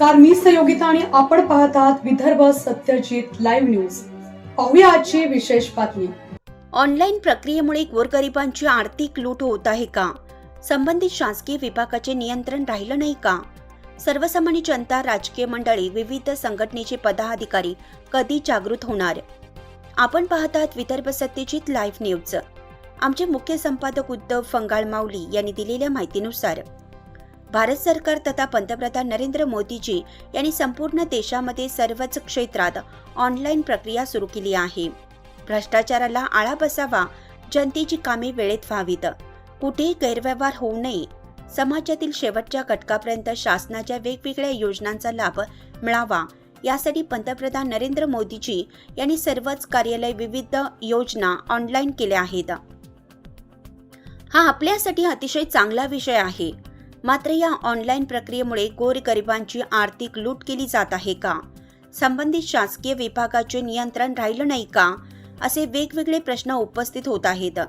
नमस्कार मी सहयोगिता आणि आपण पाहत आहात विदर्भ सत्यजित लाईव्ह न्यूज. पाहूया आजची विशेष बातमी. ऑनलाईन प्रक्रियेमुळे गोरगरिबांची आर्थिक लूट होत आहे का? संबंधित शासकीय विभागाचे नियंत्रण राहिलं नाही का? सर्वसामान्य जनता राजकीय मंडळी विविध संघटनेचे पदाधिकारी कधी जागृत होणार? आपण पाहत आहात विदर्भ सत्यजित लाईव्ह न्यूज. आमचे मुख्य संपादक उद्धव फंगाळ माऊली यांनी दिलेल्या माहितीनुसार भारत सरकार तथा पंतप्रधान नरेंद्र मोदीजी यांनी संपूर्ण देशामध्ये सर्वच क्षेत्रात ऑनलाईन प्रक्रिया सुरू केली आहे. भ्रष्टाचाराला आळा बसावा जनतेची कामे वेळेत व्हावीत. कुठेही गैरव्यवहार होऊ नये. समाजातील शेवटच्या घटकापर्यंत शासनाच्या वेगवेगळ्या योजनांचा लाभ मिळावा. यासाठी पंतप्रधान नरेंद्र मोदीजी यांनी सर्वच कार्यालय विविध योजना ऑनलाईन केल्या आहेत. हा आपल्यासाठी अतिशय चांगला विषय आहे. मात्र या ऑनलाईन प्रक्रियेमुळे गोरगरिबांची आर्थिक लूट केली जात आहे का? संबंधित शासकीय विभागाचे नियंत्रण राहिलं नाही का? असे वेगवेगळे प्रश्न उपस्थित होत आहेत.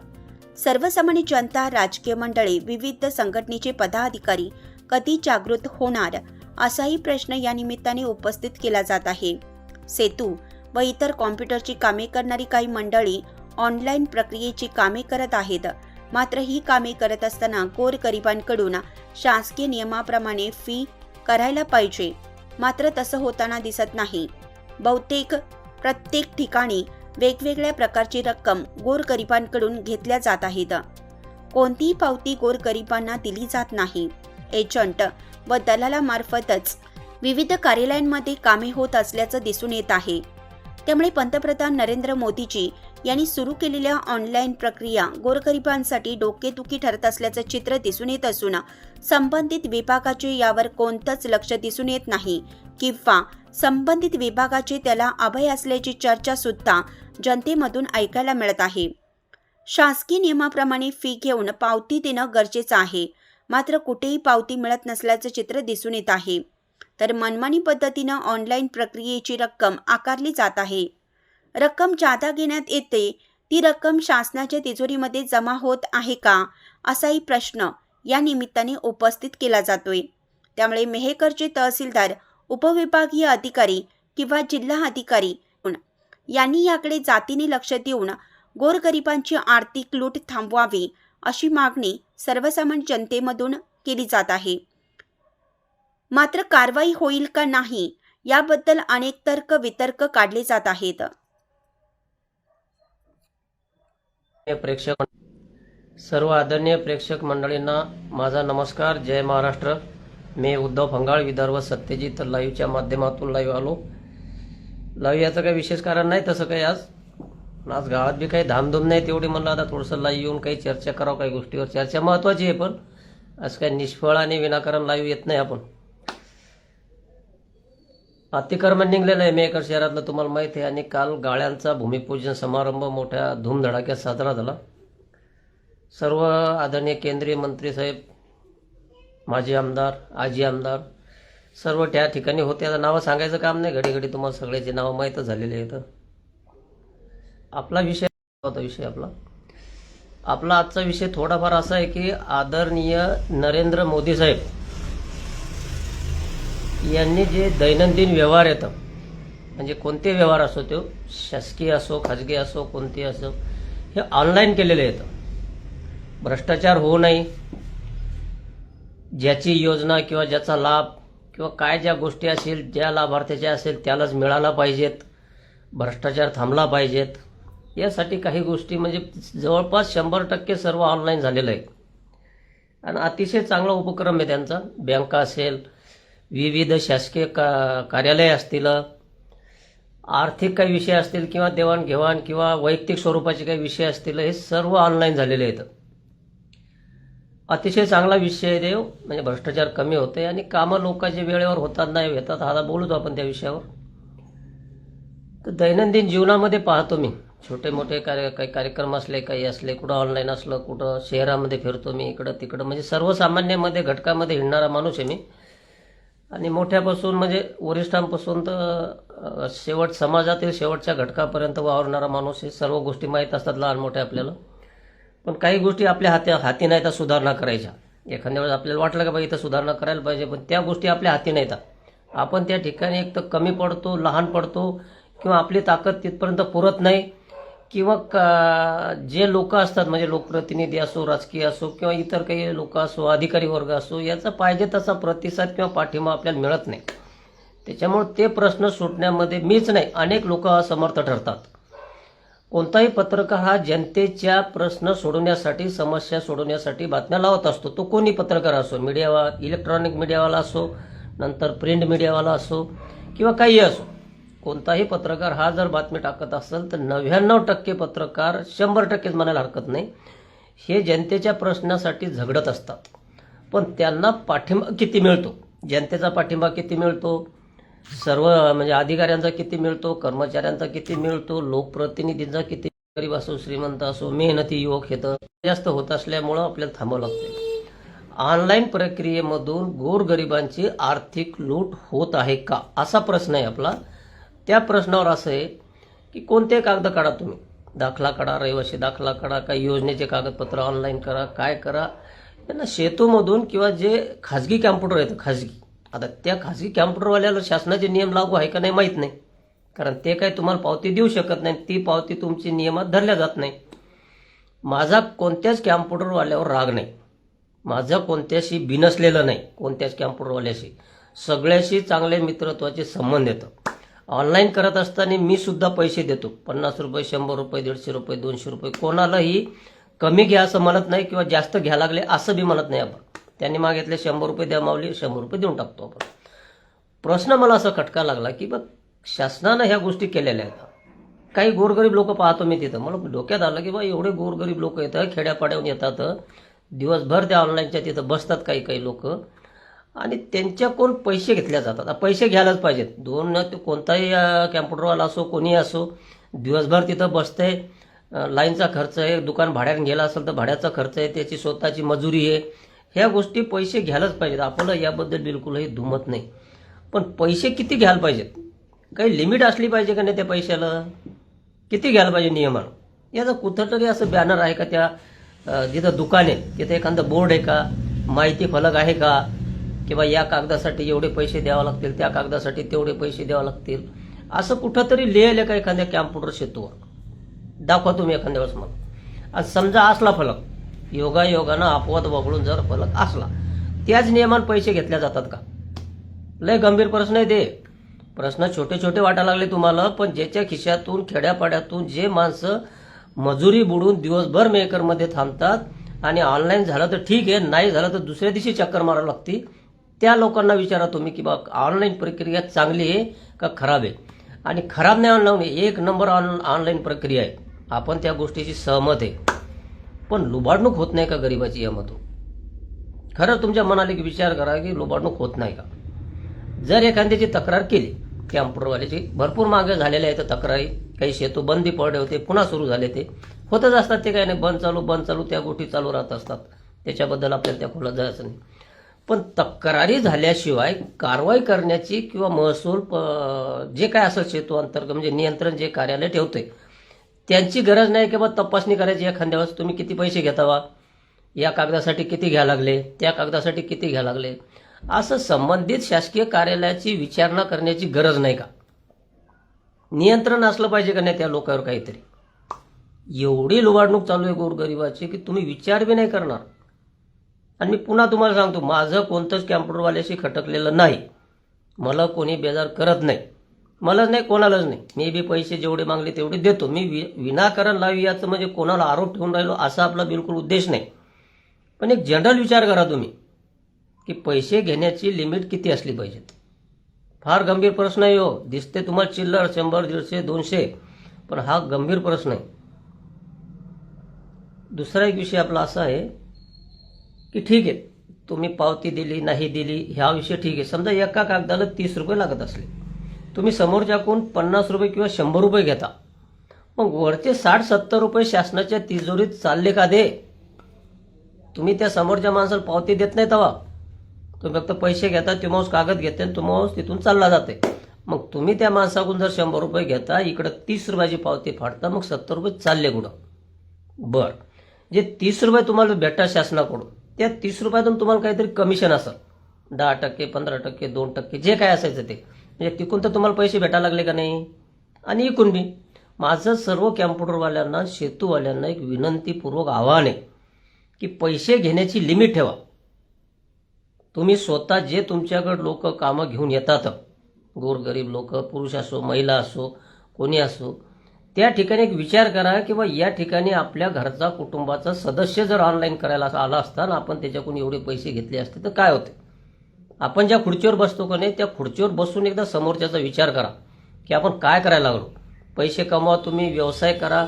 सर्वसामान्य जनता राजकीय मंडळे विविध संघटनेचे पदाधिकारी कधी जागृत होणार? असाही प्रश्न या निमित्ताने उपस्थित केला जात आहे. सेतू व इतर कॉम्प्युटरची कामे करणारी काही मंडळी ऑनलाईन प्रक्रियेची कामे करत आहेत. मात्र ही कामे करत असताना गोरगरिबांकडून शासकीय नियमाप्रमाणे फी करायला पाहिजे. मात्र तसं होताना दिसत नाही. बहुतेक प्रत्येक ठिकाणी वेगवेगळ्या प्रकारची रक्कम गोरगरिबांकडून घेतल्या जात आहेत. कोणतीही पावती गोरगरिबांना दिली जात नाही. एजंट व दलालामार्फतच विविध कार्यालयांमध्ये कामे होत असल्याचं दिसून येत आहे. त्यामुळे पंतप्रधान नरेंद्र मोदीजी यांनी सुरू केलेल्या ऑनलाईन प्रक्रिया गोरगरिबांसाठी डोकेदुखी ठरत असल्याचं चित्र दिसून येत असून संबंधित विभागाचे यावर कोणतंच लक्ष दिसून येत नाही किंवा संबंधित विभागाचे त्याला अभय असल्याची चर्चा सुद्धा जनतेमधून ऐकायला मिळत आहे. शासकीय नियमाप्रमाणे फी घेऊन पावती देणं गरजेचं आहे. मात्र कुठेही पावती मिळत नसल्याचं चित्र दिसून येत आहे. तर मनमानी पद्धतीनं ऑनलाईन प्रक्रियेची रक्कम आकारली जात आहे. रक्कम जादा घेण्यात येते ती रक्कम शासनाच्या तिजोरीमध्ये जमा होत आहे का? असाही प्रश्न या निमित्ताने उपस्थित केला जातोय. त्यामुळे मेहेकरचे तहसीलदार उपविभागीय अधिकारी किंवा जिल्हा अधिकारी यांनी याकडे जातीने लक्ष देऊन गोरगरिबांची आर्थिक लूट थांबवावी अशी मागणी सर्वसामान्य जनतेमधून केली जात आहे. मात्र कारवाई होईल का नाही याबद्दल अनेक तर्क वितर्क काढले जात आहेत आदरणीय प्रेक्षक सर्व आदरणीय प्रेक्षक मंडळींना माझा नमस्कार. जय महाराष्ट्र. मी उद्धव फंगाळ विदर्भ सत्यजित लाईव्हच्या माध्यमातून लाईव्ह आलो. लाईव्ह याचं काही विशेष कारण नाही तसं काही आज. आज गावात बी काही धामधूम नाही तेवढी म्हणलं आता थोडंसं लाईव्ह येऊन काही चर्चा करावं काही गोष्टीवर चर्चा महत्त्वाची आहे पण. आज काही निष्फळ आणि विनाकारण लाईव्ह येत नाही आपण. अतिक्रमण निघलेलं आहे मेकर शहरातलं तुम्हाला माहिती आहे आणि काल गाळ्यांचा भूमिपूजन समारंभ मोठ्या धूमधडाक्यात साजरा झाला. सर्व आदरणीय केंद्रीय मंत्री साहेब माजी आमदार आजी आमदार सर्व त्या ठिकाणी होते. आता नावं सांगायचं काम नाही. घडी घडी तुम्हाला सगळ्याची नावं माहीतच झालेली आहेत. आपला विषय होता विषय आपला. आपला आजचा विषय थोडाफार असा आहे की आदरणीय नरेंद्र मोदी साहेब यांनी जे दैनंदिन व्यवहार येतं म्हणजे कोणते व्यवहार असो तो शासकीय असो खाजगी असो कोणते असो हे ऑनलाईन केलेले येतं. भ्रष्टाचार होऊ नये. ज्याची योजना किंवा ज्याचा लाभ किंवा काय ज्या गोष्टी असेल ज्या लाभार्थ्याच्या असेल त्यालाच मिळाला पाहिजेत. भ्रष्टाचार थांबला पाहिजेत. यासाठी काही गोष्टी म्हणजे जवळपास शंभर टक्के सर्व ऑनलाईन झालेलं आहे. आणि अतिशय चांगला उपक्रम आहे त्यांचा. बँका असेल विविध शासकीय का कार्यालय असतील आर्थिक काही विषय असतील किंवा देवाणघेवाण किंवा वैयक्तिक स्वरूपाचे काही विषय असतील हे सर्व ऑनलाईन झालेले आहेत. अतिशय चांगला विषय आहे देव. म्हणजे भ्रष्टाचार कमी होते आणि कामं लोकांचे वेळेवर होतात नाही येतात. आता बोलतो आपण त्या विषयावर. तर दैनंदिन जीवनामध्ये पाहतो मी. छोटे मोठे कार्य काही कार्यक्रम असले काही असले कुठं ऑनलाईन असलं कुठं शहरामध्ये फिरतो मी इकडं तिकडं म्हणजे सर्वसामान्यामध्ये घटकामध्ये हिंडणारा माणूस आहे मी. आणि मोठ्यापासून म्हणजे वरिष्ठांपासून तर शेवट समाजातील शेवटच्या घटकापर्यंत वावरणारा माणूस हे सर्व गोष्टी माहीत असतात लहान मोठ्या आपल्याला. पण काही गोष्टी आपल्या हाती हाती नाही तर सुधारणा करायच्या. एखाद्या वेळेस आपल्याला वाटलं का बाई इथं सुधारणा करायला पाहिजे पण त्या गोष्टी आपल्या हाती नाही येतात आपण त्या ठिकाणी एक तर कमी पडतो लहान पडतो किंवा आपली ताकद तिथपर्यंत पुरत नाही. किंवा का जे लोक असतात म्हणजे लोकप्रतिनिधी असो राजकीय असो किंवा इतर काही लोक असो अधिकारी वर्ग असो याचा पाहिजे तसा प्रतिसाद किंवा पाठिंबा आपल्याला मिळत नाही. त्याच्यामुळे ते प्रश्न सुटण्यामध्ये मीच नाही अनेक लोक असमर्थ ठरतात. कोणताही पत्रकार हा जनतेच्या प्रश्न सोडवण्यासाठी समस्या सोडवण्यासाठी बातम्या लावत असतो. तो कोणी पत्रकार असो मीडियावा इलेक्ट्रॉनिक मीडियावाला असो नंतर प्रिंट मीडियावाला असो किंवा काही असो. कोणताही पत्रकार हा जर बातमी टाकत असेल तर नव्याण्णव टक्के पत्रकार शंभर टक्केच म्हणायला हरकत नाही. हे जनतेच्या प्रश्नासाठी झगडत असतात. पण त्यांना पाठिंबा किती मिळतो? जनतेचा पाठिंबा किती मिळतो? सर्व म्हणजे अधिकाऱ्यांचा किती मिळतो? कर्मचाऱ्यांचा किती मिळतो? लोकप्रतिनिधींचा किती? गरीब असो श्रीमंत असो मेहनती युवक हे तर जास्त होत असल्यामुळं आपल्याला थांबावं लागते. ऑनलाईन प्रक्रियेमधून गोरगरिबांची आर्थिक लूट होत आहे का? असा प्रश्न आहे आपला. त्या प्रश्नावर असं आहे की कोणते कागद काढा तुम्ही? दाखला काढा रहिवासी दाखला काढा काही योजनेचे कागदपत्र ऑनलाईन करा काय करा? यांना शेतूमधून किंवा जे खाजगी कॅम्प्युटर आहेत खाजगी. आता त्या खाजगी कॅम्प्युटरवाल्याला शासनाचे नियम लागू आहे का नाही माहीत नाही. कारण ते काय तुम्हाला पावती देऊ शकत नाही ती पावती तुमची नियमात धरल्या जात नाही. माझा कोणत्याच कॅम्प्युटरवाल्यावर राग नाही. माझं कोणत्याशी बिनसलेलं नाही कोणत्याच कॅम्प्युटरवाल्याशी सगळ्याशी चांगले मित्रत्वाचे संबंध येतं. ऑनलाईन करत असताना मी सुद्धा पैसे देतो. पन्नास रुपये शंभर रुपये दीडशे रुपये दोनशे रुपये. कोणालाही कमी घ्या असं म्हणत नाही किंवा जास्त घ्या लागले असं बी म्हणत नाही आपण. त्यांनी मागितले शंभर रुपये द्या मावली शंभर रुपये देऊन टाकतो आपण. प्रश्न मला असा खटका लागला की बघ शासनानं ह्या गोष्टी केलेल्या आहेत. काही गोरगरीब लोक पाहतो मी तिथं. मला डोक्यात आलं की बा एवढे गोरगरीब लोक येतात खेड्यापाड्याहून येतात. दिवसभर त्या ऑनलाईनच्या तिथं बसतात काही काही लोक. आणि त्यांच्याकडून पैसे घेतल्या जातात. आता पैसे घ्यायलाच पाहिजेत. दोन ते कोणताही कॅम्प्युटरवाला असो कोणी असो दिवसभर तिथं बसतंय लाईनचा खर्च आहे दुकान भाड्याने गेला असेल तर भाड्याचा खर्च आहे त्याची स्वतःची मजुरी आहे. ह्या गोष्टी पैसे घ्यायलाच पाहिजेत. आपल्याला याबद्दल बिलकुलही दुमत नाही. पण पैसे किती घ्यायला पाहिजेत? काही लिमिट असली पाहिजे का नाही त्या पैशाला? किती घ्यायला पाहिजे नियमानं? याचं कुठं तरी असं बॅनर आहे का त्या जिथं दुकान आहे तिथं एखादं बोर्ड आहे का? माहिती फलक आहे का? किंवा या कागदासाठी एवढे पैसे द्यावे लागतील त्या कागदासाठी तेवढे पैसे द्यावे लागतील. असं कुठंतरी लिहिलं का एखाद्या कॅम्प्युटर सेतूवर दाखवा तुम्ही एखाद्या वेळेस मग आणि समजा असला फलक योगा योगानं अपवाद वगळून जर फलक असला त्याच नियमान पैसे घेतल्या जातात का? लय गंभीर प्रश्न आहे ते. प्रश्न छोटे छोटे वाटायला लागले तुम्हाला पण ज्याच्या खिशातून खेड्यापाड्यातून जे माणसं मजुरी बुडून दिवसभर मेकरमध्ये थांबतात आणि ऑनलाईन झालं तर ठीक आहे नाही झालं तर दुसऱ्या दिवशी चक्कर मारावं लागती. त्या लोकांना विचारा तुम्ही की बा ऑनलाईन प्रक्रिया चांगली आहे का खराब आहे? आणि खराब नाही ऑनलाईन एक नंबर ऑन ऑनलाईन प्रक्रिया आहे. आपण त्या गोष्टीची सहमत आहे. पण लुबाडणूक होत नाही का गरिबाची मतो? खरं तुमच्या मनाला की विचार करा की लुबाडणूक होत नाही का? जर एखाद्याची तक्रार केली कॅम्प्युटरवाल्याची भरपूर मागे झालेल्या आहेत तक्रारी काही शेतू बंदी पडले होते पुन्हा सुरू झाले ते. होतच असतात ते काही नाही बंद चालू बंद चालू त्या गोष्टी चालू राहत असतात. त्याच्याबद्दल आपल्याला त्या खोलात जायचं नाही. पण तक्रारी झाल्याशिवाय कारवाई करण्याची किंवा महसूल प- जे काय असेल सेतू अंतर्गत म्हणजे नियंत्रण जे कार्यालय ठेवते त्यांची गरज नाही की बा तपासणी करायची एखाद्या वेळेस तुम्ही किती पैसे घेतावा या कागदासाठी किती घ्या लागले? त्या कागदासाठी किती घ्या लागले? असं संबंधित शासकीय कार्यालयाची विचारणा करण्याची गरज नाही का? नियंत्रण असलं पाहिजे का नाही त्या लोकांवर काहीतरी? एवढी लुबाडणूक चालू आहे गोरगरिबाची की तुम्ही विचार बी नाही करणार. आणि मी पुन्हा तुम्हाला सांगतो माझं कोणतंच कॅम्प्युटरवाल्याशी खटकलेलं नाही. मला कोणी बेजार करत नाही. मलाच नाही कोणालाच नाही. मी बी पैसे जेवढे मागले तेवढे देतो. मी वि विनाकारण लावी याचं म्हणजे कोणाला आरोप ठेवून राहिलो असा आपला बिलकुल उद्देश नाही. पण एक जनरल विचार करा तुम्ही की पैसे घेण्याची लिमिट किती असली पाहिजेत? फार गंभीर प्रश्न आहे हो. दिसते तुम्हाला चिल्लर शंभर दीडशे दोनशे पण हा गंभीर प्रश्न आहे. दुसरा एक विषय आपला असा आहे की ठीक आहे तुम्ही पावती दिली नाही दिली ह्या विषय ठीक आहे. समजा एका कागदाला तीस रुपये लागत असले तुम्ही समोरच्याकडून पन्नास रुपये किंवा शंभर रुपये घेता. मग वरचे साठ सत्तर रुपये शासनाच्या तिजोरीत चालले का दे? तुम्ही त्या समोरच्या माणसाला पावती देत नाही तेव्हा तुम्ही फक्त पैसे घेता तो कागद घेते आणि तो तिथून चालला जाते. मग तुम्ही त्या माणसाकडून जर शंभर रुपये घेता इकडं तीस रुपयाची पावती फाडता मग सत्तर रुपये चालले कुठं? बरं. जे तीस रुपये तुम्हाला भेटा शासनाकडून त्या तीस रुपयातून तुम्हाला काहीतरी कमिशन असेल. दहा टक्के पंधरा टक्के दोन टक्के जे काय असायचं ते. म्हणजे तिकून तर तुम्हाला पैसे भेटायला लागले का नाही? आणि इकून बी. माझं सर्व कॅम्प्युटरवाल्यांना शेतूवाल्यांना एक विनंतीपूर्वक आव्हान आहे की पैसे घेण्याची लिमिट ठेवा. तुम्ही स्वतः जे तुमच्याकडे लोक कामं घेऊन येतात गोरगरीब लोक पुरुष असो महिला असो कोणी असो त्या ठिकाणी एक विचार करा की बा या ठिकाणी आपल्या घरचा कुटुंबाचा सदस्य जर ऑनलाईन करायला आला असता ना आपण त्याच्याकडून एवढे पैसे घेतले असते तर काय होते? आपण ज्या खुर्चीवर बसतो का नाही त्या खुर्चीवर बसून एकदा समोरच्याचा विचार करा की आपण काय करायला लागलो पैसे कमवा तुम्ही व्यवसाय करा.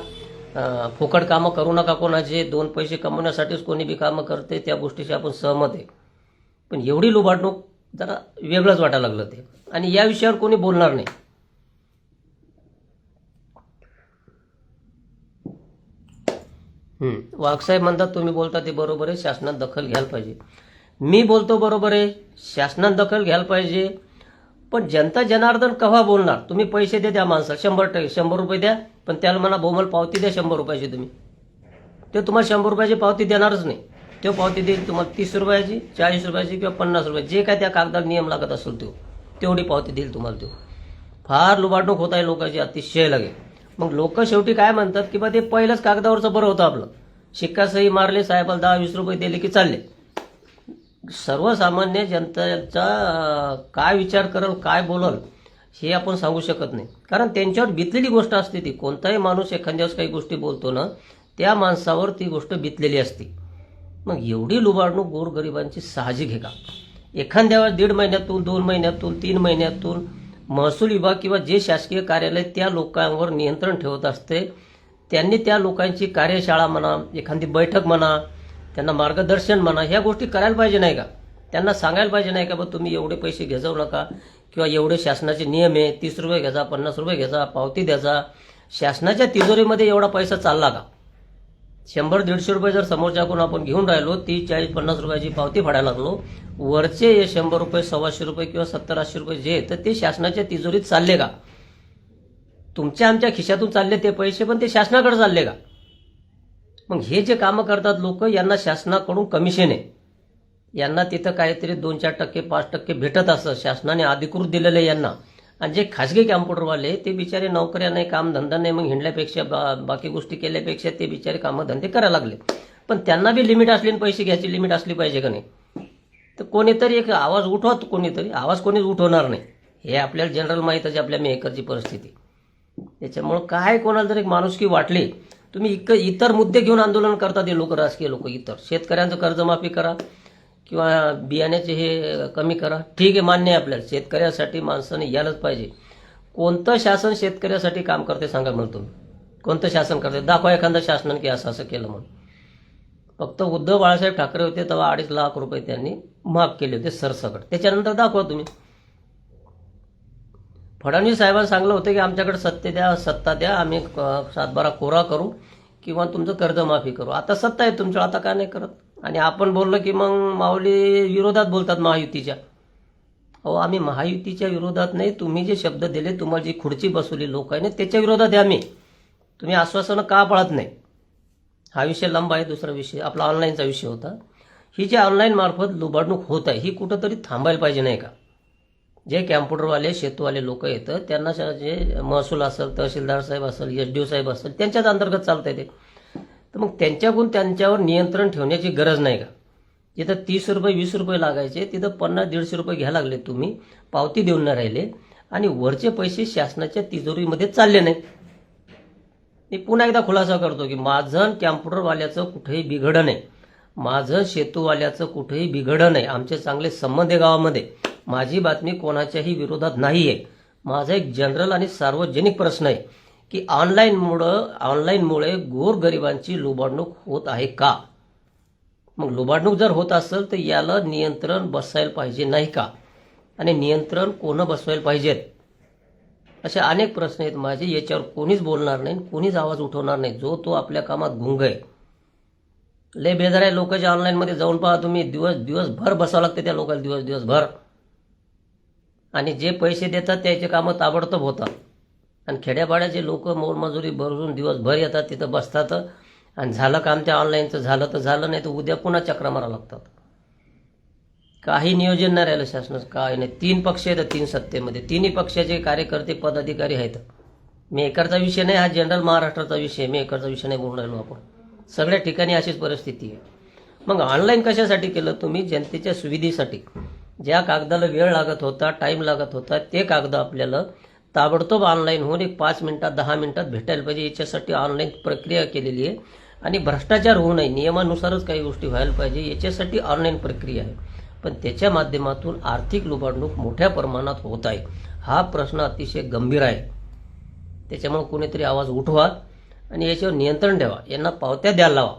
फुकट कामं करू नका कोणाचे. दोन पैसे कमवण्यासाठीच कोणी बी कामं करते त्या गोष्टीशी आपण सहमत आहे. पण एवढी लुबाडणूक जरा वेगळंच वाटायला लागलं ते. आणि या विषयावर कोणी बोलणार नाही. वाघसाहेब म्हणतात तुम्ही बोलता ते बरोबर आहे शासनात दखल घ्यायला पाहिजे. मी बोलतो बरोबर आहे शासनात दखल घ्यायला पाहिजे पण जनता जनार्दन केव्हा बोलणार? तुम्ही पैसे द्या त्या माणसाला शंभर टक्के शंभर रुपये द्या पण त्याला म्हणा बोमल पावती द्या शंभर रुपयाची तुम्ही. ते तुम्हाला शंभर रुपयाची पावती देणारच नाही. तो पावती देईल तुम्हाला तीस रुपयाची चाळीस रुपयाची किंवा पन्नास रुपयाची. जे काय त्या कागदात नियम लागत असेल तो तेवढी पावती देईल तुम्हाला तो. फार लुबाडणूक होत आहे लोकांची अतिशय लागेल मग लोक शेवटी काय म्हणतात की बा ते पहिलंच कागदावरचं बरं होतं आपलं. शिक्का सही मारले साहेबाला दहा वीस रुपये दिले की चालले. सर्वसामान्य जनतेचा काय विचार करल काय बोलल हे आपण सांगू शकत नाही. कारण त्यांच्यावर बितलेली गोष्ट असते ती. कोणताही माणूस एखाद्यावर काही गोष्टी बोलतो ना त्या माणसावर ती गोष्ट बितलेली असते. मग एवढी लुबाडणूक गोरगरिबांची साहजिक आहे का? एखाद्या वेळेस दीड महिन्यातून दोन महिन्यातून तीन महिन्यातून महसूल विभाग किंवा जे शासकीय कार्यालय त्या लोकांवर नियंत्रण ठेवत असते त्यांनी त्या लोकांची कार्यशाळा म्हणा एखादी बैठक म्हणा त्यांना मार्गदर्शन म्हणा ह्या गोष्टी करायला पाहिजे नाही का? त्यांना सांगायला पाहिजे नाही का बा तुम्ही एवढे पैसे घेजाऊ नका किंवा एवढे शासनाचे नियम आहे तीस रुपये घ्याचा पन्नास रुपये घ्याचा पावती द्याचा शासनाच्या तिजोरीमध्ये एवढा पैसा चालला का? शंभर दीडशे रुपये जर समोरच्याकडून आपण घेऊन राहिलो तीस चाळीस पन्नास रुपयाची पावती फाडायला लागलो वरचे हे शंभर रुपये सव्वाशे रुपये किंवा सत्तर आठशे रुपये जे तर ते शासनाच्या तिजोरीत चालले का? तुमच्या आमच्या खिशातून चालले ते पैसे पण ते शासनाकडे चालले का? मग हे जे कामं करतात लोक यांना शासनाकडून कमिशन. आहे यांना तिथं काहीतरी दोन चार टक्के पाच टक्के भेटत असतं शासनाने अधिकृत दिलेलं यांना. आणि जे खाजगी कॅम्प्युटरवाले ते बिचारे नोकऱ्या नाही कामधंदा नाही मग हिंडल्यापेक्षा बा बाकी गोष्टी केल्यापेक्षा ते बिचारे कामधंदे करायला लागले. पण त्यांना बी लिमिट असली आणि पैसे घ्यायची लिमिट असली पाहिजे का नाही? तर कोणीतरी एक आवाज उठवत कोणीतरी आवाज कोणीच उठवणार नाही. हे आपल्याला जनरल माहीतच आपल्या मेकरची परिस्थिती. त्याच्यामुळं काय कोणाला जर एक माणुसकी वाटली तुम्ही इक इतर मुद्दे घेऊन आंदोलन करतात ते लोक राजकीय लोक इतर. शेतकऱ्यांचं कर्जमाफी करा. किंवा बियाण्याचे हे कमी करा. ठीक आहे मान्य आहे आपल्याला. शेतकऱ्यासाठी माणसाने यायलाच पाहिजे. कोणतं शासन शेतकऱ्यासाठी काम करते सांगा म्हणून तुम्ही. कोणतं शासन करते दाखवा एखादं शासनाने की असं असं केलं म्हणून. फक्त उद्धव बाळासाहेब ठाकरे होते तेव्हा अडीच लाख रुपये त्यांनी माफ केले होते सरसकट. त्याच्यानंतर दाखवा तुम्ही. फडणवीस साहेबांनी सांगलं होतं की आमच्याकडे सत्ते द्या सत्ता द्या आम्ही सातबारा कोरा करू किंवा तुमचं कर्जमाफी करू. आता सत्ता आहे तुमच्या आता का नाही करत? आणि आपण बोललो की मग माऊली विरोधात बोलतात महायुतीच्या. अहो आम्ही महायुतीच्या विरोधात नाही तुम्ही जे शब्द दिले तुम्हाला जी खुर्ची बसवली लोक आहे ना त्याच्या विरोधात आहे आम्ही. तुम्ही आश्वासनं का पाळत नाही? हा विषय लंबा आहे दुसरा विषय आपला ऑनलाईनचा विषय होता. ही जी ऑनलाईन मार्फत लुबाडणूक होत आहे ही कुठंतरी थांबायला पाहिजे नाही का? जे कॅम्प्युटरवाले शेतूवाले लोक येतं त्यांना जे महसूल असेल तहसीलदार साहेब असेल एस डी ओ साहेब असेल त्यांच्याच अंतर्गत चालतंय ते. तर मग त्यांच्याकडून त्यांच्यावर नियंत्रण ठेवण्याची गरज नाही का? जिथं तीस रुपये वीस रुपये लागायचे तिथं पन्नास दीडशे रुपये घ्यायला लागले तुम्ही पावती देऊन नाही राहिले आणि वरचे पैसे शासनाच्या तिजोरीमध्ये चालले नाही मी पुन्हा एकदा खुलासा करतो की माझं कॅम्प्युटरवाल्याचं कुठेही बिघडं नाही. माझं शेतूवाल्याचं कुठेही बिघडं नाही. आमचे चांगले संबंध आहे गावामध्ये. माझी बातमी कोणाच्याही विरोधात नाही आहे माझा एक जनरल आणि सार्वजनिक प्रश्न आहे. की ऑनलाईनमुळं ऑनलाईनमुळे गोरगरिबांची लुबाडणूक होत आहे का? मग लुबाडणूक जर होत असेल तर याला नियंत्रण बसायला पाहिजे नाही का? आणि नियंत्रण कोणं बसवायला पाहिजेत? असे अनेक प्रश्न आहेत माझे. याच्यावर कोणीच बोलणार नाही कोणीच आवाज उठवणार नाही. जो तो आपल्या कामात गुंग आहे. लय बेजार आहे लोकांच्या ऑनलाईनमध्ये जाऊन पहा तुम्ही. दिवस दिवसभर बसावं लागते त्या लोकांना दिवस दिवसभर. आणि जे पैसे देतात त्याचे कामं ताबडतोब होतात. आणि खेड्यापाड्याचे लोक मोलमजुरी भरून दिवसभर येतात तिथं बसतात. आणि झालं काम त्या ऑनलाईनचं झालं तर झालं नाही तर उद्या पुन्हा चक्रा मारा लागतात. काही नियोजन नाही राहिलं शासनाचं काय नाही. तीन पक्ष आहेत तीन सत्तेमध्ये. तिन्ही पक्षाचे कार्यकर्ते पदाधिकारी आहेत. मेकरचा विषय नाही हा जनरल महाराष्ट्राचा विषय. मेकरचा विषय नाही बोलून राहिलो आपण. सगळ्या ठिकाणी अशीच परिस्थिती आहे. मग ऑनलाईन कशासाठी केलं तुम्ही? जनतेच्या सुविधेसाठी. ज्या कागदाला वेळ लागत होता टाईम लागत होता ते कागद आपल्याला ताबडतोब ऑनलाईन होऊन एक पाच मिनिटात दहा मिनिटात भेटायला पाहिजे. याच्यासाठी ऑनलाईन प्रक्रिया केलेली आहे. आणि भ्रष्टाचार होऊ नये नियमानुसारच काही गोष्टी व्हायला पाहिजे. याच्यासाठी ऑनलाईन प्रक्रिया आहे. पण त्याच्या माध्यमातून आर्थिक लुबाडणूक मोठ्या प्रमाणात होत आहे. हा प्रश्न अतिशय गंभीर आहे. त्याच्यामुळे कोणीतरी आवाज उठवा आणि याच्यावर नियंत्रण ठेवा. यांना पावत्या द्यायला लावा.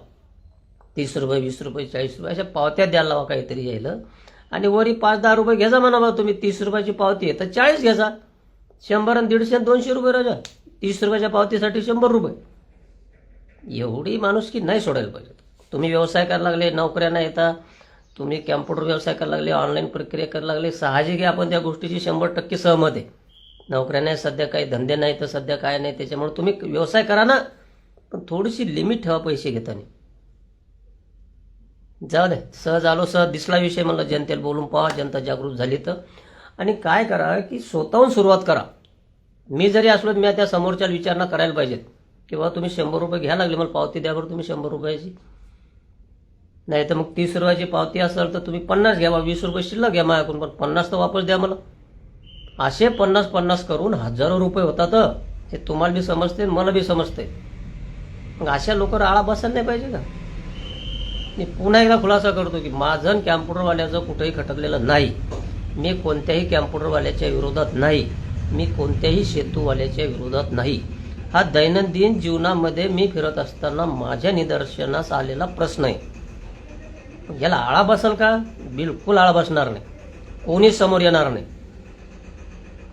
तीस रुपये वीस रुपये चाळीस रुपये अशा पावत्या द्यायला लावा काहीतरी यायला. आणि वरी पाच दहा रुपये घ्याजा म्हणा बा तुम्ही तीस रुपयाची पावती आहे तर चाळीस घ्याजा शंभर आणि दीडशे आणि दोनशे रुपये राजा तीस रुपयाच्या पावतीसाठी शंभर रुपये. एवढी माणूस की नाही सोडायला पाहिजे. तुम्ही व्यवसाय करायला लागले नोकऱ्या नाही येता. तुम्ही कॅम्प्युटर व्यवसाय करायला लागले ऑनलाईन प्रक्रिया करायला लागले साहजिक आहे आपण त्या गोष्टीची शंभर टक्के सहमत आहे. नोकऱ्या नाही सध्या काही धंदे नाही तर सध्या काय नाही त्याच्यामुळे तुम्ही व्यवसाय करा ना. पण थोडीशी लिमिट ठेवा पैसे घेताना. जाऊ दे सहज आलो सहज दिसला विषय म्हणलं जनतेला बोलून पहा जनता जागृत झाली तर. आणि काय करा की स्वतःहून सुरुवात करा. मी जरी असलो तर मी त्या समोरच्या विचारणा करायला पाहिजेत. किंवा तुम्ही शंभर रुपये घ्या लागले मला पावती द्यावर तुम्ही शंभर रुपयाची. नाही तर मग तीस रुपयाची पावती असेल तर तुम्ही पन्नास घ्या वीस रुपये शिल्लक घ्या माझ्याकडून पण पन्नास तर वापस द्या मला. असे पन्नास पन्नास करून हजारो रुपये होतात हे. तुम्हाला बी समजते आणि मला बी समजते. मग अशा लोक आळा बसायला नाही पाहिजे का? मी पुन्हा एकदा खुलासा करतो की माझं कॅम्प्युटरवाल्याचं कुठेही खटकलेलं नाही. मी कोणत्याही कॅम्प्युटरवाल्याच्या विरोधात नाही. मी कोणत्याही सेतूवाल्याच्या विरोधात नाही. हा दैनंदिन जीवनामध्ये मी फिरत असताना माझ्या निदर्शनास आलेला प्रश्न आहे. याला आळा बसल का? बिलकुल आळा बसणार नाही. कोणी समोर येणार नाही.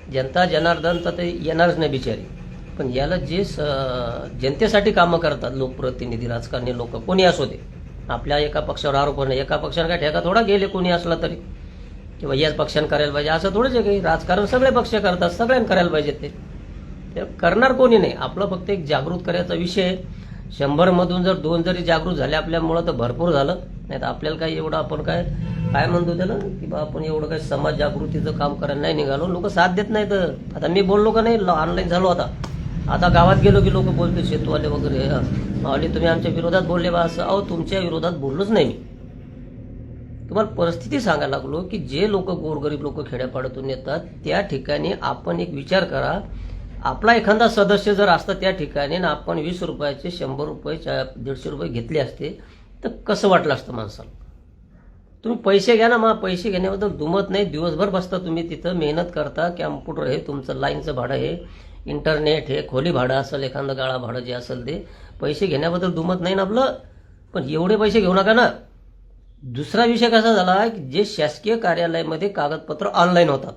जनता जनार्दन तर ते येणारच नाही बिचारी. पण याला जे स जनतेसाठी कामं करतात लोकप्रतिनिधी राजकारणी लोक कोणी असो दे आपल्या एका पक्षावर आरोप नाही एका पक्षाने काय ठेका थोडा गेले कोणी असला तरी. किंवा याच पक्षाने करायला पाहिजे. असं थोडंच आहे काही राजकारण सगळे पक्ष करतात सगळ्यांनी करायला पाहिजे ते. ते करणार कोणी नाही. आपलं फक्त एक जागृत करायचा विषय शंभरमधून जर दोन जरी जागृत झाले आपल्यामुळं तर भरपूर झालं. नाही तर आपल्याला काय एवढं आपण काय काय म्हणतो त्याला? की बा आपण एवढं काही समाज जागृतीचं काम करायला नाही निघालो. लोक साथ देत नाहीत. आता मी बोललो का नाही? ऑनलाईन झालो आता. आता गावात गेलो की लोक बोलते शेतूवाले वगैरे आले तुम्ही आमच्या विरोधात बोलले बा. असं अहो तुमच्या विरोधात बोललोच नाही मी. तुम्हाला परिस्थिती सांगायला लागलो की जे लोक गोरगरीब लोक खेड्यापाड्यातून येतात त्या ठिकाणी आपण एक विचार करा. आपला एखादा सदस्य जर असता त्या ठिकाणी ना आपण वीस रुपयाचे शंभर रुपये दीडशे रुपये घेतले असते तर कसं वाटलं असतं माणसाला? तुम्ही पैसे घ्या ना मग पैसे घेण्याबद्दल दुमत नाही. दिवसभर बसता तुम्ही तिथं मेहनत करता कॅम्प्युटर हे तुमचं लाईनचं भाडं हे इंटरनेट हे खोली भाडं असेल एखादं गाळा भाडं जे असेल ते पैसे घेण्याबद्दल दुमत नाही ना आपलं? पण एवढे पैसे घेऊ नका ना. दुसरा विषय कसा झाला की जे शासकीय कार्यालयामध्ये कागदपत्र ऑनलाईन होतात.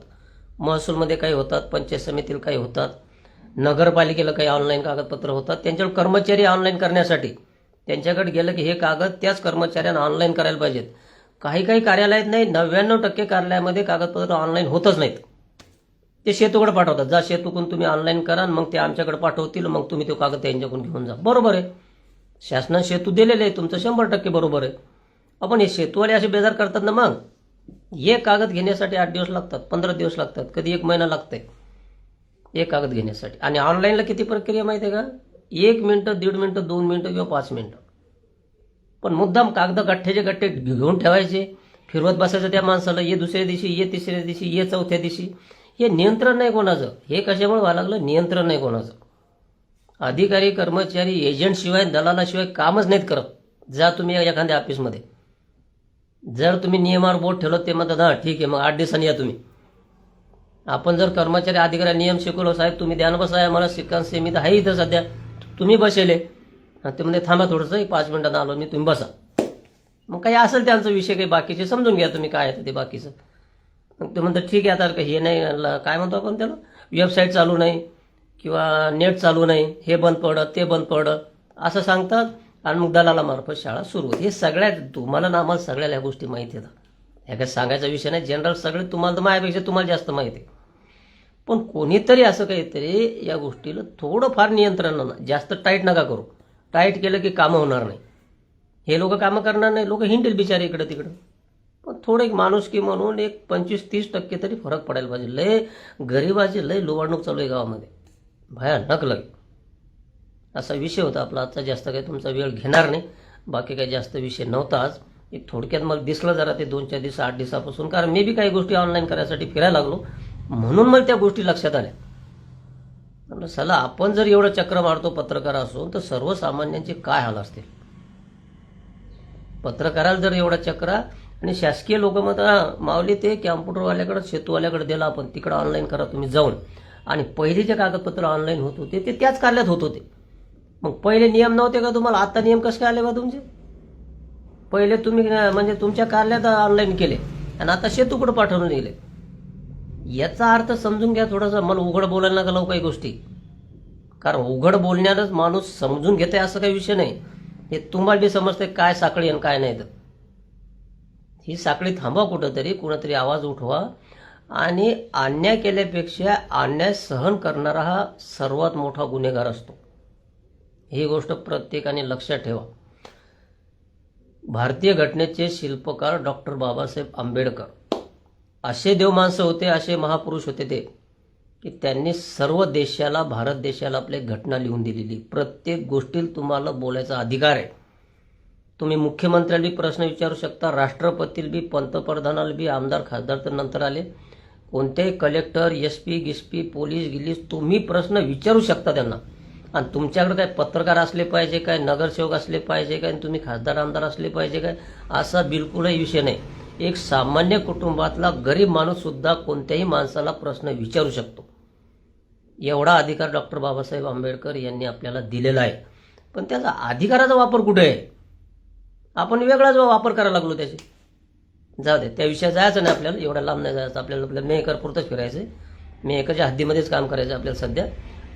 महसूलमध्ये काही होतात पंचायत समितीला काही होतात नगरपालिकेला काही ऑनलाईन कागदपत्र होतात. त्यांच्याकडे कर्मचारी ऑनलाईन करण्यासाठी त्यांच्याकडे गेलं की हे कागद त्याच कर्मचाऱ्यांना ऑनलाईन करायला पाहिजेत. काही काही कार्यालयात नाही नव्याण्णव टक्के कार्यालयामध्ये कागदपत्र ऑनलाईन होतच नाहीत. ते शेतूकडे पाठवतात. जा शेतूकडून तुम्ही ऑनलाईन करा मग ते आमच्याकडे पाठवतील मग तुम्ही तो कागद त्यांच्याकडून घेऊन जा. बरोबर आहे. शासनाने शेतू दिलेले आहे तुमचं शंभर टक्के बरोबर आहे. आपण हे शेतवाले असे बेजार करतात ना मग? हे कागद घेण्यासाठी आठ दिवस लागतात पंधरा दिवस लागतात कधी एक महिना लागतंय. एक कागद घेण्यासाठी. आणि ऑनलाईनला किती प्रक्रिया माहिती आहे का? एक मिनटं दीड मिनटं दोन मिनटं किंवा पाच मिनटं. पण मुद्दाम कागद गठ्ठ्याचे गठ्ठे घेऊन ठेवायचे फिरवत बसायचं त्या माणसाला ये दुसऱ्या दिवशी ये तिसऱ्या दिवशी ये चौथ्या दिवशी. हे नियंत्रण नाही कोणाचं. हे कशामुळे व्हायला लागलं? नियंत्रण नाही कोणाचं. अधिकारी कर्मचारी एजंटशिवाय दलालाशिवाय कामच नाहीत करत. जा तुम्ही एखाद्या ऑफिसमध्ये जर तुम्ही नियमावर बोट ठेवलं ते म्हणतात हां ठीक आहे मग आठ दिवसांनी या तुम्ही. आपण जर कर्मचारी अधिकारी नियम शिकवलो साहेब तुम्ही ध्यान बसा आहे मला शिकण तर आहे इथं सध्या. तुम्ही बसेले. ते म्हणजे थांबा थोडंसं एक पाच मिनटात आलो मी तुम्ही बसा. मग काही असेल त्यांचा विषय काही बाकीचे समजून घ्या तुम्ही काय आहे ते बाकीचं. मग ते म्हणतात ठीक आहे आता हे नाही काय म्हणतो आपण त्याला? वेबसाईट चालू नाही किंवा नेट चालू नाही हे बंद पडत ते बंद पडत. असं सांगतात. आणि मग दलालामार्फत शाळा सुरू होते. हे सगळ्यात तुम्हाला ना आम्हाला सगळ्याला ह्या गोष्टी माहिती आहेत. ह्या काही सांगायचा विषय नाही. जनरल सगळे तुम्हाला तर माझ्यापेक्षा तुम्हाला जास्त माहिती आहे. पण कोणीतरी असं काहीतरी या गोष्टीला थोडंफार नियंत्रण ना जास्त टाईट नका करू. टाईट केलं की कामं होणार नाही. हे लोक कामं करणार नाही. लोक हिंडेल बिचारे इकडं तिकडं. पण थोडं एक माणुसकी म्हणून एक पंचवीस तीस टक्के तरी फरक पडायला पाहिजे. लय गरिबाची लय लुवाडणूक चालू आहे गावामध्ये. भयानक लगे. असा विषय होता आपला. आजचा जास्त काही तुमचा वेळ घेणार नाही. बाकी काही जास्त विषय नव्हता आज. एक थोडक्यात मला दिसलं जरा ते दोन चार दिवस आठ दिवसापासून. कारण मी बी काही गोष्टी ऑनलाईन करायसाठी फिरायला लागलो. म्हणून मला त्या गोष्टी लक्षात आल्या. म्हणलं चला आपण जर एवढं चक्र मारतो पत्रकार असून तर सर्वसामान्यांचे काय हाल असतील? पत्रकाराला जर एवढा चक्र आणि शासकीय लोक मग मावली ते कॅम्प्युटरवाल्याकडं सेतूवाल्याकडे दिला आपण. तिकडं ऑनलाईन करा तुम्ही जाऊन. आणि पहिले जे कागदपत्र ऑनलाईन होत होते ते त्याच कार्यालयात होत होते. मग पहिले नियम नव्हते का तुम्हाला? आता नियम कसे काय आले बा तुमचे? पहिले तुम्ही म्हणजे तुमच्या कार्यालयात ऑनलाईन केले. आणि आता सेतूकडे पाठवून गेले याचा अर्थ समजून घ्या थोडासा. मला उघड बोलायला नका लावू काही गोष्टी. कारण उघड बोलण्यातच माणूस समजून घेते असं काही विषय नाही. हे तुम्हाला बी समजते काय साखळी आणि काय नाही तर. ही साखळी थांबवा कुठंतरी कुणातरी आवाज उठवा. आणि अन्याय केल्यापेक्षा अन्याय सहन करणारा हा सर्वात मोठा गुन्हेगार असतो. ही गोष्ट प्रत्येकाने लक्षात ठेवा. भारतीय घटनेचे शिल्पकार डॉक्टर बाबासाहेब आंबेडकर. असे देव माणसं होते असे महापुरुष होते ते की त्यांनी सर्व देशाला भारत देशाला आपली घटना लिहून दिलेली. प्रत्येक गोष्टीत तुम्हाला बोलायचा अधिकार आहे. तुम्ही मुख्यमंत्र्याला बी प्रश्न विचारू शकता राष्ट्रपतीला बी पंतप्रधानाला बी आमदार खासदार तर नंतर आले. कोणत्याही कलेक्टर एस पी गिसपी पोलीस गिलीस तुम्ही प्रश्न विचारू शकता त्यांना. आणि तुमच्याकडे काय पत्रकार असले पाहिजे काय नगरसेवक असले पाहिजे काय तुम्ही खासदार आमदार असले पाहिजे काय असा बिलकुलही विषय नाही. एक सामान्य कुटुंबातला गरीब माणूससुद्धा कोणत्याही माणसाला प्रश्न विचारू शकतो. एवढा अधिकार डॉक्टर बाबासाहेब आंबेडकर यांनी आपल्याला दिलेला आहे. पण त्याचा अधिकाराचा वापर कुठे आहे? आपण वेगळाच वापर करायला लागलो त्याचे. जाऊ दे त्या विषयात जायचं नाही आपल्याला एवढ्या लांब नाही जायचं आपल्याला आपल्याला मेकर पुरतंच फिरायचं मेकरच्या हद्दीमध्येच काम करायचं आपल्याला सध्या.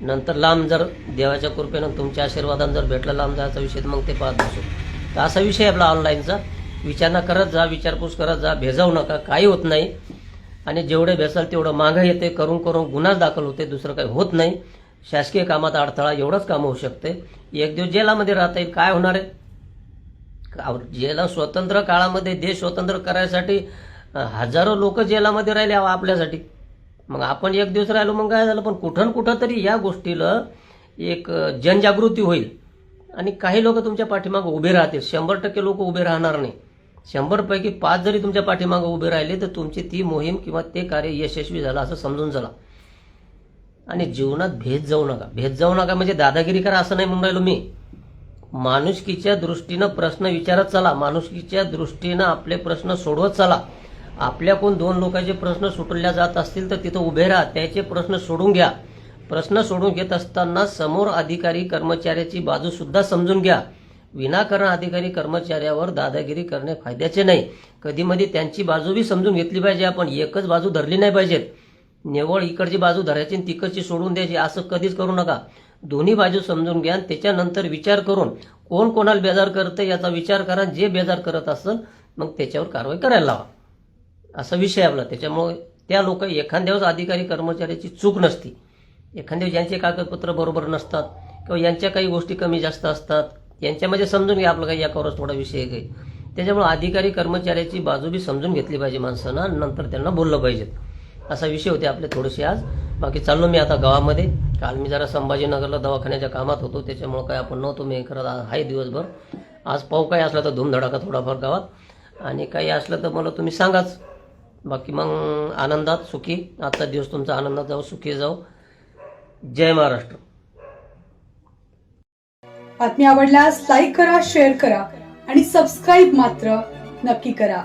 नंतर लांब जर देवाच्या कृपेनं तुमच्या आशीर्वादानं जर भेटला लांब जायचा विषय तर मग ते पाहत बसू. तर असा विषय आपला ऑनलाईनचा विचारणा करत जा विचारपूस करत जा भेजावू नका काही होत नाही. आणि जेवढे भेसाल तेवढं मागं येते करून करून गुन्हाच दाखल होते दुसरं काही होत नाही. शासकीय कामात अडथळा एवढंच काम होऊ शकते. एक दिवस जेलामध्ये राहता येईल काय होणार आहे? जेला स्वतंत्र काळामध्ये देश स्वतंत्र करायसाठी हजारो लोक जेलामध्ये राहिले आपल्यासाठी. मग आपण एक दिवस राहिलो मग काय झालं? पण कुठं कुठं तरी या गोष्टीला एक जनजागृती होईल. आणि काही लोक तुमच्या पाठीमागं उभे राहतील. शंभर टक्के लोक उभे राहणार नाही. शंभरपैकी पाच जरी तुमच्या पाठीमागं उभे राहिले तर तुमची ती मोहीम किंवा ते कार्य यशस्वी झालं असं समजून चला. आणि जीवनात भेद जाऊ नका. भेद जाऊ नका म्हणजे दादागिरी करा असं नाही म्हणून राहिलो मी. माणुसकीच्या दृष्टीनं प्रश्न विचारत चला. माणुसकीच्या दृष्टीनं आपले प्रश्न सोडवत चला. आपल्याकडून दोन लोकांचे प्रश्न सुटल्या जात असतील तर तिथं उभे राहा त्याचे प्रश्न सोडून घ्या. प्रश्न सोडून घेत असताना समोर अधिकारी कर्मचाऱ्याची बाजू सुद्धा समजून घ्या. विनाकारण अधिकारी कर्मचाऱ्यावर दादागिरी करणे फायद्याचे नाही. कधी मधी त्यांची बाजू बी समजून घेतली पाहिजे आपण. एकच बाजू धरली नाही पाहिजेत. निवळ इकडची बाजू धरायची आणि तिकडची सोडून द्यायची असं कधीच करू नका. दोन्ही बाजू समजून घ्या आणि त्याच्यानंतर विचार करून कोण कोणाला बेजार करतं याचा विचार करा. जे बेजार करत असेल मग त्याच्यावर कारवाई करायला लावा. असा विषय आपला. त्याच्यामुळे त्या लोक एखाद्या अधिकारी कर्मचाऱ्याची चूक नसती. एखाद्या ज्यांचे यांचे कागदपत्र बरोबर नसतात किंवा यांच्या काही गोष्टी कमी जास्त असतात यांच्यामध्ये समजून घ्या आपलं काही याकावरच थोडा विषय आहे. काही त्याच्यामुळे अधिकारी कर्मचाऱ्याची बाजू बी समजून घेतली पाहिजे माणसानं आणि नंतर त्यांना बोललं पाहिजे. असा विषय होते आपले थोडेसे आज. बाकी चाललो मी आता गावामध्ये. काल मी जरा संभाजीनगरला दवाखान्याच्या कामात होतो. त्याच्यामुळे काय आपण नव्हतो. मी करत आहे दिवसभर. आज पाऊ काही असला तर धूमधडाका थोडाफार गावात. आणि काही असलं तर मला तुम्ही सांगाच. बाकी मग आनंदात सुखी. आजचा दिवस तुमचा आनंदात जाऊ सुखी जाऊ. जय महाराष्ट्र. बातमी आवडल्यास लाईक करा शेअर करा आणि सबस्क्राईब मात्र नक्की करा.